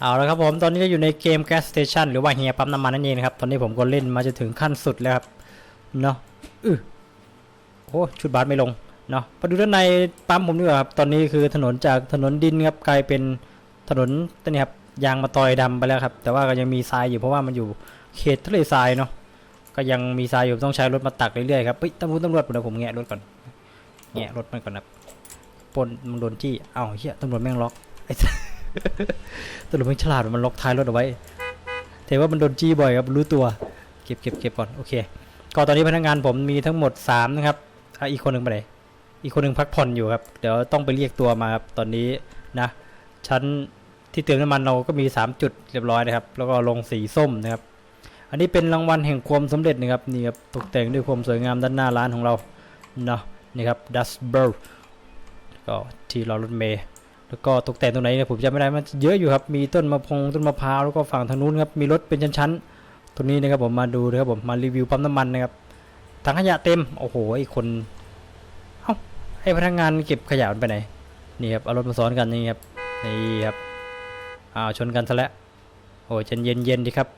เอาละครับผมตอนนี้ก็อยู่ในเกม Gas Station หรือว่าเฮียปั๊มน้ำมันนั่นเองนะครับ ตอนนี้ผมก็เล่นมาจนถึงขั้นสุดแล้วครับเนาะอือโอ้ชุดบาสไม่ลงเนาะมาดูด้านในปั๊มผมดีกว่าครับตอนนี้คือถนนจากถนนดินครับกลายเป็นถนนตัวนี้ครับยางมาตอยดำไปแล้วครับ แต่ว่าก็ยังมีทรายอยู่เพราะว่ามันอยู่เขตทะเลทรายเนาะก็ยังมีทรายอยู่ต้องใช้รถมาตักเรื่อยๆครับเฮ้ยตำรวจตำรวจเดี๋ยวผมแงะรถก่อนแงะรถมันก่อนครับปนมันโดนจี้เอ้าเฮียตำรวจแม่งล็อกไอ้ ตำรวจมันฉลาดมันล็อกท้ายรถเอาไว้แต่ว่ามันโดนจี้บ่อยครับรู้ตัว เก็บเก็บเก็บก่อนโอเคก็ตอนนี้พนักงานผมมีทั้งหมด3นะครับอีกคนหนึ่งไปไหนอีกคนหนึ่งพักผ่อนอยู่ครับ เดี๋ยวต้องไปเรียกตัวมาครับตอนนี้นะชั้นที่เติมน้ำมันเราก็มี 3 จุดเรียบร้อยนะครับ แล้วก็ลงสีส้มนะครับ อันนี้เป็นรางวัลแห่งความสำเร็จนะครับนี่ครับตกแต่งด้วยความสวยงามด้านหน้าร้านของเราเนาะนี่ครับ Dust b u r ก็ที่รอรถเมย์ แล้วก็ตกแต่งตรงไหนเนี่ยผมจำไม่ได้มันเยอะอยู่ครับ มีต้นมะพงต้นมะพร้าวแล้วก็ฝั่งทางนู้นครับ มีรถเป็นชั้นๆตรงนี้นะครับผมมาดูนะครับผมมารีวิวปั๊มน้ำมันนะครับถังขยะเต็ม โอ้โหไอ้คน เอ้าให้พนักงานเก็บขยะมันไปไหน นี่ครับเอารถมาซ้อนกันนี่ครับ นี่ครับ อ้าวชนกันซะแล้วโอ้ยเย็นเย็นๆดีครับ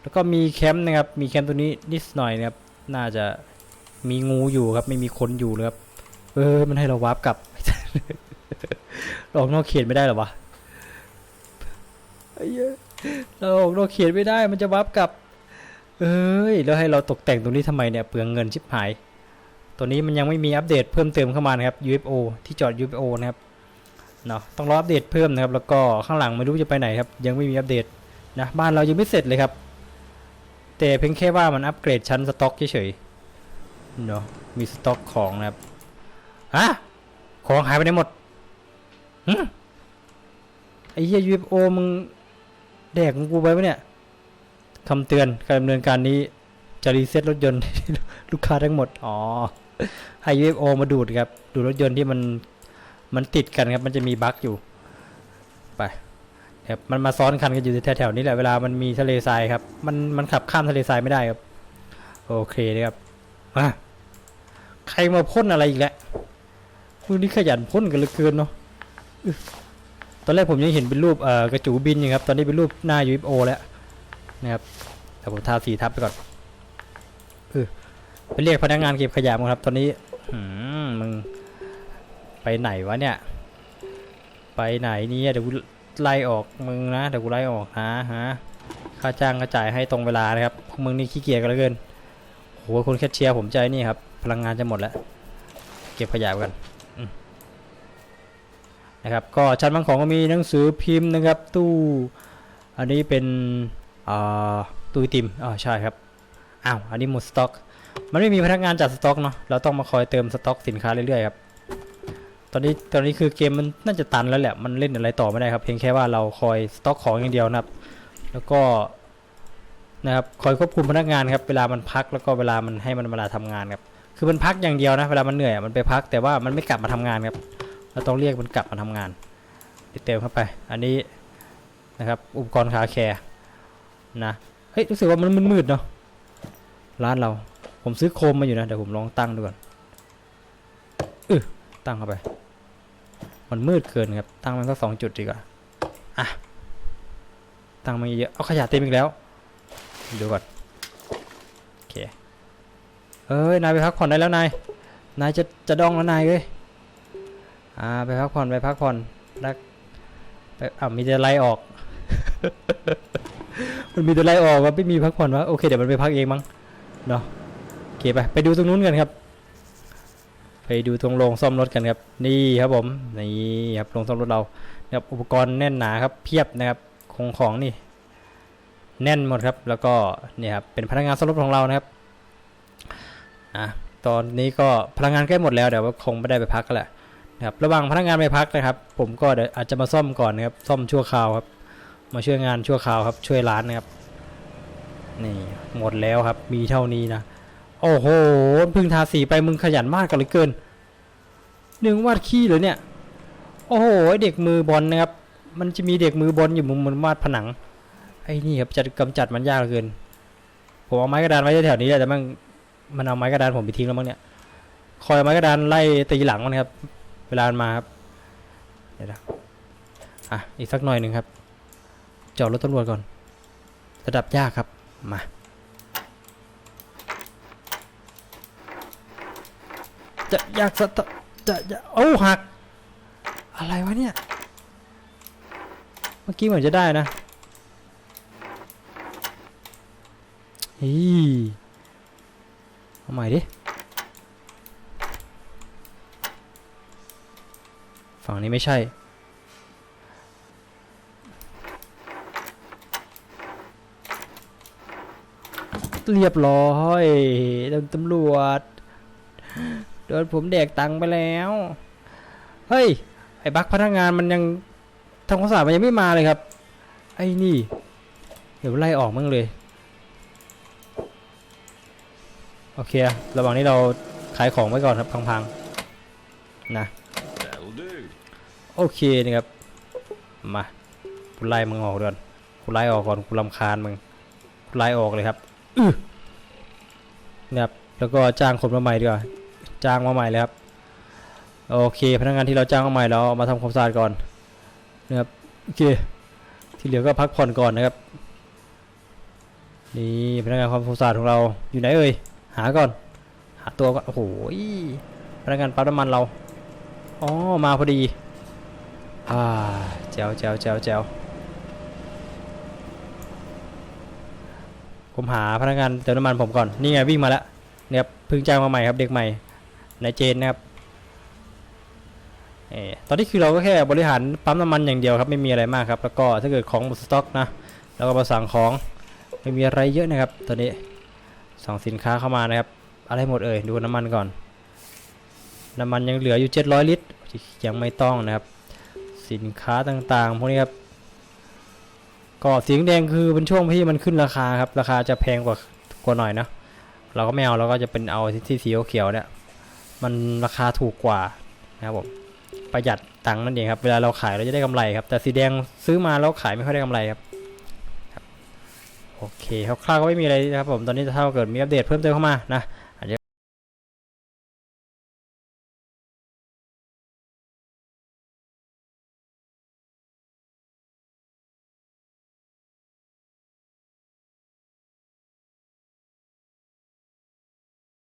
แล้วก็มีแคมป์นะครับ มีแคมป์ตัวนี้นิดหน่อยนะครับ น่าจะมีงูอยู่ครับ ไม่มีคนอยู่เลยครับ เออ มันให้เราวาร์ปกลับ เราออกนอกเขตไม่ได้หรอวะเราออกนอกเขตไม่ได้มันจะวาร์ปกลับ เอ้ยแล้วให้เราตกแต่งตรงนี้ทำไมเนี่ยเปลืองเงินชิบหาย ตัวนี้มันยังไม่มีอัปเดตเพิ่มเติมเข้ามานะครับ UFO ที่จอด UFO นะครับเนาะต้องรออัปเดตเพิ่มนะครับ แล้วก็ข้างหลังไม่รู้จะไปไหนครับ ยังไม่มีอัปเดตนะบ้านเรายังไม่เสร็จเลยครับ แต่เพียงแค่ว่ามันอัปเกรดชั้นสต็อกเฉยๆเนาะมีสต็อกของนะครับฮะของหายไปไหนหมด ไอ้เหี้ย UFO มึงแดกของกูไปปะเนี่ยคำเตือนการดำเนินการนี้จะรีเซ็ตรถยนต์ ลูกค้าทั้งหมด อ๋อให้ UFO มาดูดครับ ดูดรถยนต์ที่มันมันติดกันครับ มันจะมีบั๊กอยู่ ไปครับมันมาซ้อนคันกันอยู่แถวๆนี้แหละเวลามันมีทะเลทรายครับ มันมันขับข้ามทะเลทรายไม่ได้ครับ โอเคนะครับมาใครมาพ่นอะไรอีกแล้วพวกนี้ขยันพ่นกันเหลือเกินเนาะ ตอนแรกผมยังเห็นเป็นรูปเอ่อกระจูบินอยู่ครับ ตอนนี้เป็นรูปหน้า UFO แล้วนะครับแต่ผมทาสีทับไปก่อนเออไปเรียกพนักงานเก็บขยะมาครับ ตอนนี้มึงไปไหนวะเนี่ย ไปไหนนี่เดี๋ยวกูไล่ออกมึงนะเดี๋ยวกูไล่ออกฮะฮะค่าจ้างก็จ่ายให้ตรงเวลานะครับพวกมึงนี่ขี้เกียจกันเหลือเกินโหคนแคชเชียร์ผมใจนี่ครับ พลังงานจะหมดแล้ว เก็บขยะกัน นะครับก็ชั้นบางของก็มีหนังสือพิมพ์นะครับ ตู้อันนี้เป็นตู้ติมอ๋อใช่ครับอ้าวอันนี้หมดสต็อก มันไม่มีพนักงานจัดสต็อกเนาะเราต้องมาคอยเติมสต็อกสินค้าเรื่อยๆครับตอนนี้ตอนนี้คือเกมมันน่าจะตันแล้วแหละมันเล่นอะไรต่อไม่ได้ครับ เพียงแค่ว่าเราคอยสต็อกของอย่างเดียวนะครับ แล้วก็นะครับคอยควบคุมพนักงานครับเวลามันพักแล้วก็เวลามันให้มันเวลาทำงานครับคือมันพักอย่างเดียวนะเวลามันเหนื่อยมันไปพักแต่ว่ามันไม่กลับมาทำงานครับ เราต้องเรียกมันกลับมาทำงานเติมเข้าไป อันนี้นะครับ อุปกรณ์คาแคร์นะ เฮ้ยรู้สึกว่ามันมืดๆเนาะร้านเรา ผมซื้อโคมมาอยู่นะเดี๋ยวผมลองตั้งดูก่อนเออตั้งเข้าไป มันมืดเกินครับ ตั้งมันก็สองจุดดีกว่าอะตั้งมาเยอะเอาขยะเต็มอีกแล้วดูก่อนโอเคเอ้ยนายไปพักผ่อนได้แล้วนายนายจะจะดองแล้วนายเอ้ย อ่าไปพักผ่อนไปพักผ่อนแล้วไปอ่ามีแต่ไล่ออก มันมีแต่ไล่ออกว่าไม่มีพักผ่อนวะโอเคเดี๋ยวมันไปพักเองมั้งเนาะโอเคไปไปดูตรงนู้นกันครับ ไปดูตรงโรงซ่อมรถกันครับ นี่ครับผมนี่ครับโรงซ่อมรถเรานะครับอุปกรณ์แน่นหนาครับเพียบนะครับคงของนี่ แน่นหมดครับ แล้วก็เนี่ยครับเป็นพนักงานซ่อมรถของเรานะครับอะตอนนี้ก็พลังงานใกล้หมดแล้วเดี๋ยวคงไม่ได้ไปพักกันแหละ นะครับระหว่างพนักงานไปพักนะครับ ผมก็เดี๋ยวอาจจะมาซ่อมก่อนนะครับซ่อมชั่วคราวครับ มาช่วยงานชั่วคราวครับ ช่วยร้านนะครับนี่หมดแล้วครับ มีเท่านี้นะโอ้โหพึ่งทาสีไปมึงขยันมากกันเหลือเกินหนึ่งวาดขี้เหรอเนี่ย โอ้โหเด็กมือบอลนะครับ มันจะมีเด็กมือบอลอยู่มุมมันวาดผนังไอ้นี่ครับจะกำจัดมันยากเหลือเกิน ผมเอาไม้กระดานไว้แถวนี้แหละแต่มันมันเอาไม้กระดานผมไปทิ้งแล้วมั้งเนี่ยคอยไม้กระดานไล่ตีหลังมันครับ วลามาครับเดี๋ยวนะอะอีกสักหน่อยหนึ่งครับจอดรถตำรวจก่อน ระดับยากครับมาจะอยากสตจะจะโอ้หัก อะไรวะเนี่ย เมื่อกี้เหมือนจะได้นะฮีเอาใหม่ดิ ฝั่งนี้ไม่ใช่ เรียบร้อยตำตำรวจ โดนผมแดกตังค์ไปแล้ว เฮ้ย ไอ้บักพนักงานมันยังทำความสะอาดมันยังไม่มาเลยครับ ไอ้นี่ เดี๋ยวไล่ออกมั่งเลย โอเค ระหว่างนี้เราขายของไว้ก่อนครับพังๆ นะ โอเคนะครับ มากูไล่มึงออกก่อนกูไล่ออกก่อนกูรำคาญมึงกูไล่ออกเลยครับนะครับ แล้วก็จ้างคนมาใหม่ดีกว่า จ้างมาใหม่เลยครับ โอเค พนักงานที่เราจ้างมาใหม่เราเอามาทำความสะอาดก่อนนะครับ โอเค ที่เหลือก็พักผ่อนก่อนนะครับ นี่พนักงานความสะอาดของเราอยู่ไหนเอ่ย หาก่อน หาตัวก่อน โอ้โห พนักงานปั๊มน้ำมันเรา อ๋อ มาพอดี อ่าแจวแจวแจวแจวผมหาพนักงานเติมน้ำมันผมก่อน นี่ไงวิ่งมาแล้วเนี่ยครับเพิ่งจ้างมาใหม่ครับเด็กใหม่นายเจนนะครับเออตอนนี้คือเราก็แค่บริหารปั๊มน้ำมันอย่างเดียวครับไม่มีอะไรมากครับ แล้วก็ถ้าเกิดของหมดสต็อกนะเราก็มาสั่งของไม่มีอะไรเยอะนะครับ ตอนนี้สั่งสินค้าเข้ามานะครับ อะไรหมดเอ่ยดูน้ำมันก่อน น้ำมันยังเหลืออยู่ 700 ลิตรยังไม่ต้องนะครับ สินค้าต่างๆพวกนี้ครับก็สีแดงคือเป็นช่วงที่มันขึ้นราคาครับราคาจะแพงกว่ากว่าหน่อยนะเราก็ไม่เอาเราก็จะเป็นเอาที่สีเขียวเนี่ยมันราคาถูกกว่านะครับผมประหยัดตังค์นั่นเองครับเวลาเราขายเราจะได้กำไรครับ แต่สีแดงซื้อมาแล้วขายไม่ค่อยได้กำไรครับครับโอเคคร่าวๆก็ไม่มีอะไรนะครับผมตอนนี้ถ้าเกิดมีอัปเดตเพิ่มเติมเข้ามานะ